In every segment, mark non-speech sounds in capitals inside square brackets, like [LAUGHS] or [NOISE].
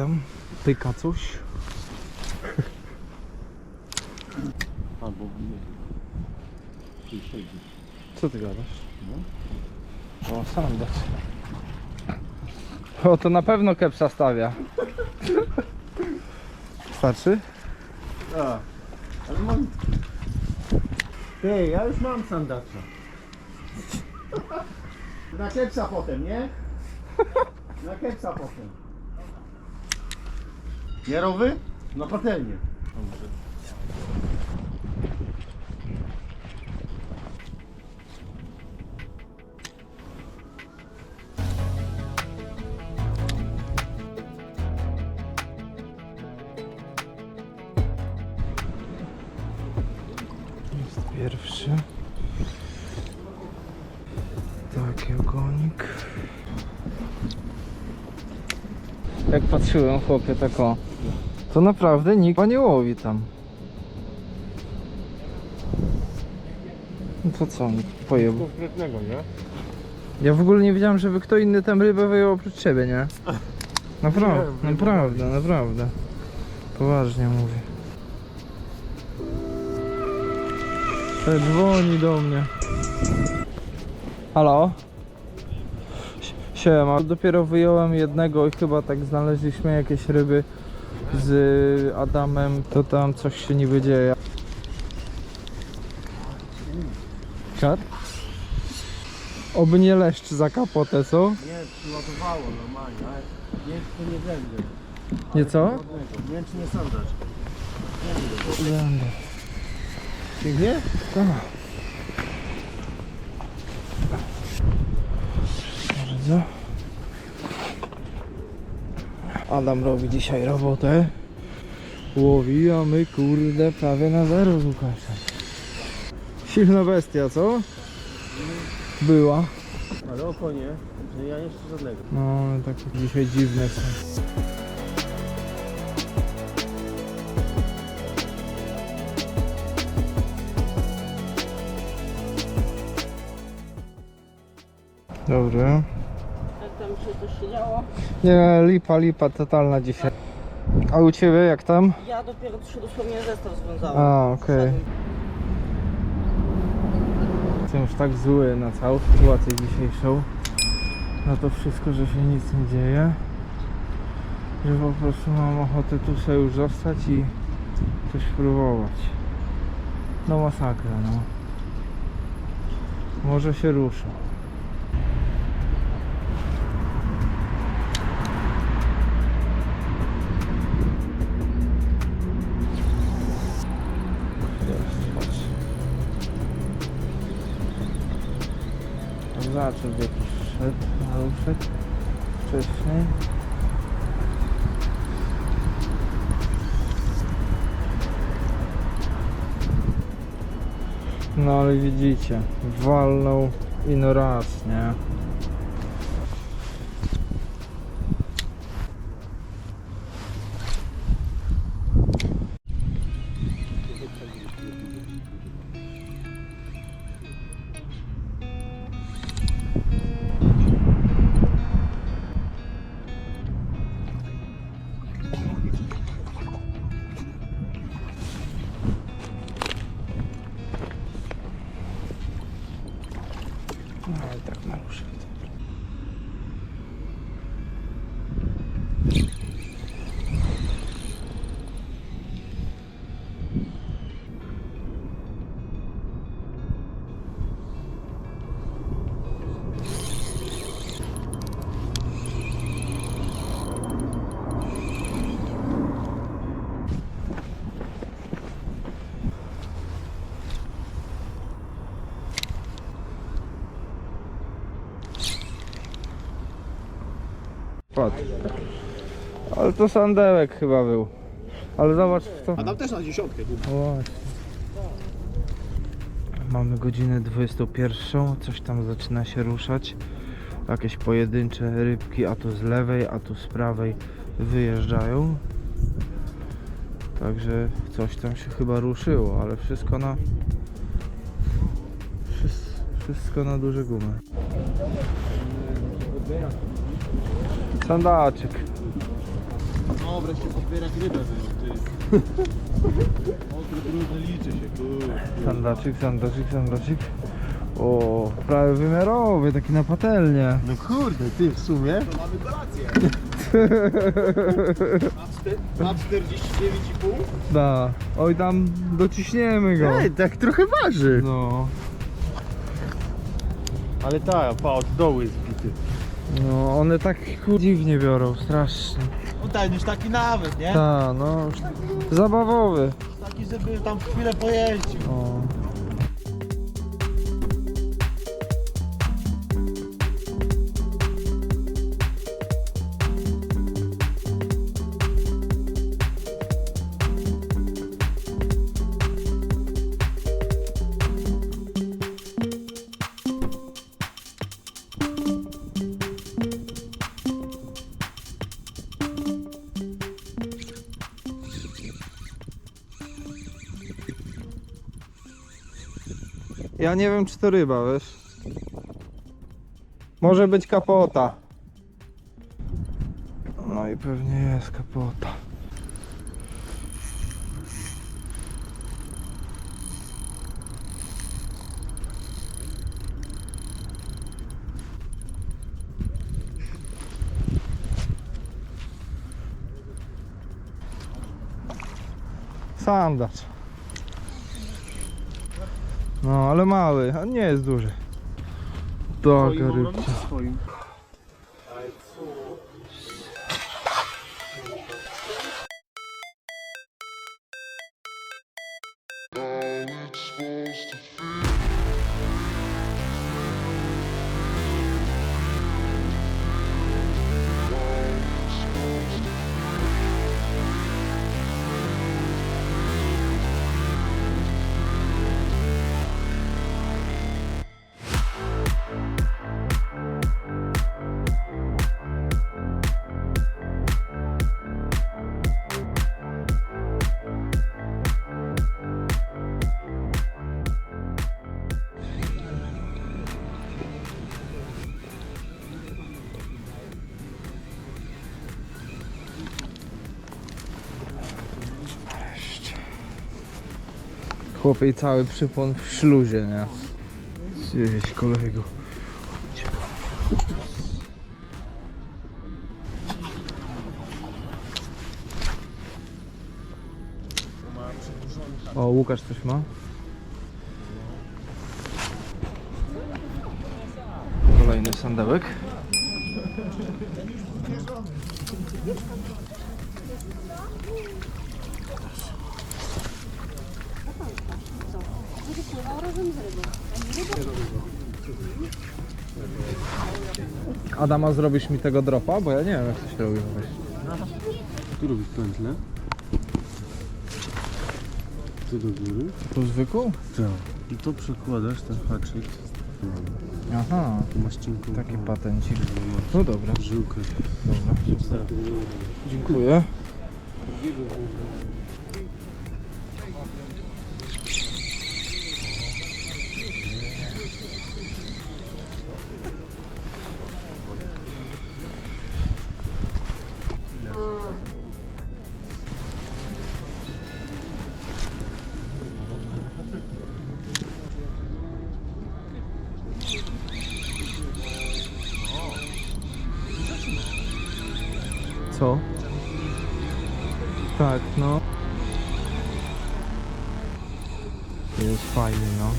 tam? Pyka coś? Albo nie. Co ty gadasz? O, sam dać. O, to na pewno kepsa stawia. Starczy? A, ale mam... Ty, ja już mam sandacza. Na kepsa potem, nie? Na kepsa potem. Jarowy? Na patelnię. Jest pierwszy. Taki ogonik. Jak patrzyłem chłopie tak o, to naprawdę nikt nie łowi tam. No to co, pojeb. Konkretnego, nie? Ja w ogóle nie wiedziałem, żeby kto inny tam rybę wyjął oprócz ciebie, nie? [LAUGHS] Naprawdę, Nie, nie naprawdę, naprawdę. Poważnie mówię. Te dzwoni do mnie. Halo? Sie- Siema. Dopiero wyjąłem jednego i chyba tak znaleźliśmy jakieś ryby z Adamem. To tam coś się niby dzieje. Czad? Oby nie leszcz za kapotę, co? Nie, przyładowało normalnie, ale nie to nie będzie. Nie co? Nie wiem, czy nie. Będę. Pięknie? Tak. Bardzo. Adam robi dzisiaj robotę. Łowi, a my kurde prawie na zero z Łukaszem. Silna bestia, co? Była. Ale oko nie, że ja jeszcze żadnego. No, ale takie dzisiaj dziwne są. Dobry. Się coś się działo? Nie, lipa, lipa totalna dzisiaj. A u ciebie jak tam? Ja dopiero się dosłownie zestaw związałem. A, okej. Jestem już tak zły na całą sytuację dzisiejszą. Na to wszystko, że się nic nie dzieje. Że po prostu mam ochotę tu sobie już zostać i coś próbować. No masakra, no. Może się ruszę. Zobaczę, gdzie jakiś szedł, naruszek wcześniej. No ale widzicie, walnął ino raz, nie? Patrz. Ale to sandełek chyba był. Ale zobacz w to. A tam też na dziesiątkę. Właśnie. Mamy godzinę 21, coś tam zaczyna się ruszać. Jakieś pojedyncze rybki, a tu z lewej, a tu z prawej wyjeżdżają. Także coś tam się chyba ruszyło, ale wszystko na. Wszystko na duże gumy. Sandaczek. O, wreszcie podbierak rybę wyjął, ty. [LAUGHS] Brudny liczy się, kurde. Sandaczyk, sandaczyk, sandaczyk. O, prawie wymiarowy, taki na patelnię. No kurde, ty w sumie. To mamy kolację. [LAUGHS] Na 49,5? Da. Oj, tam dociśniemy go. Ej, tak trochę waży. No, Ale tak, pa, od dołu jest bity. No, one tak kur- dziwnie biorą, strasznie. No tak, już taki nawet, nie? Ta, no, zabawowy. Taki, żeby tam chwilę pojeździł. O. Ja nie wiem, czy to ryba, wiesz? Może być kapota. No i pewnie jest kapota. Sandacz. No, ale mały, a nie jest duży. Taka rybka. swoim. Chłopie i cały przypon w śluzie, nie? Gdzieś kolego. O, Łukasz coś ma? Kolejny sandełek. Adama, zrobisz mi tego dropa? Bo ja nie wiem jak to się robi. Tu robisz pętlę. Tu do góry. Tu zwykł? Tak. I to przekładasz ten haczyk. Aha, Maścinką. taki patencik. No dobra, Żyłkę. dobra. Dziękuję. Tak, no. Jest fajny, no.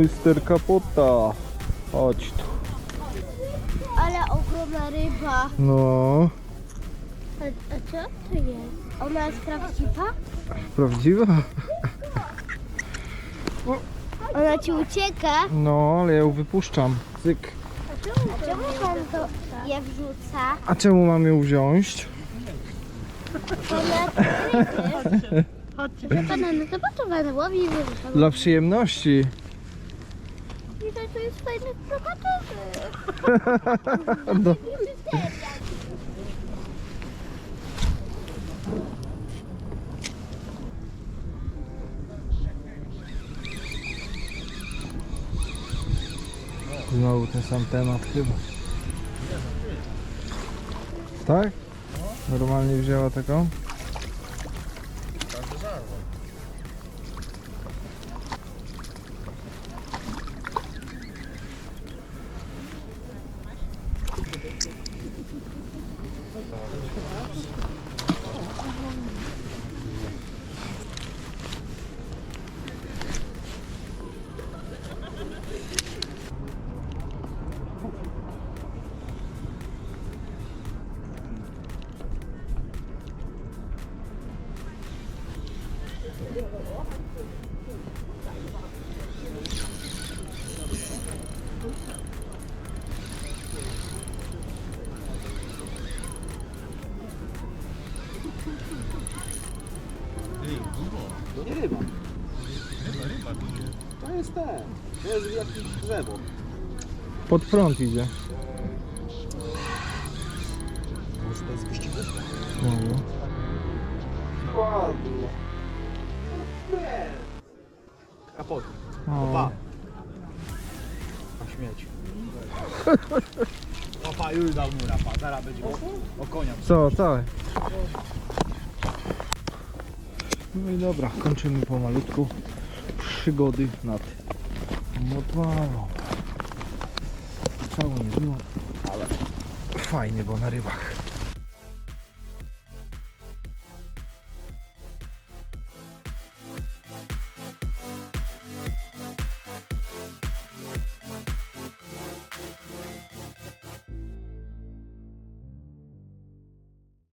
Mister Kapota. Chodź tu. Ale ogromna ryba. No. A, a co to jest? Ona jest prawdziwa? Prawdziwa? Ona ci ucieka. No, ale ja ją wypuszczam. Cyk. A czemu pan to je wrzuca? A czemu mam ją wziąć? Chodźcie. Pana, no to po to pan łowi i wyrzuca. Dla przyjemności. Widać, to jest fajny. No. Znowu ten sam temat chyba. Tak? Normalnie wzięła taką? To jest jakieś drzewo. Pod prąd idzie. Może to jest wyścigówka. Może. Ładnie. Kapot. O, Pa. Na śmieć. Papa już dał mu rapa. Zaraz będzie o, o konia. co, tak. No i dobra, kończymy pomalutku przygody nad Motławą. Cało nie było, ale fajnie było na rybach.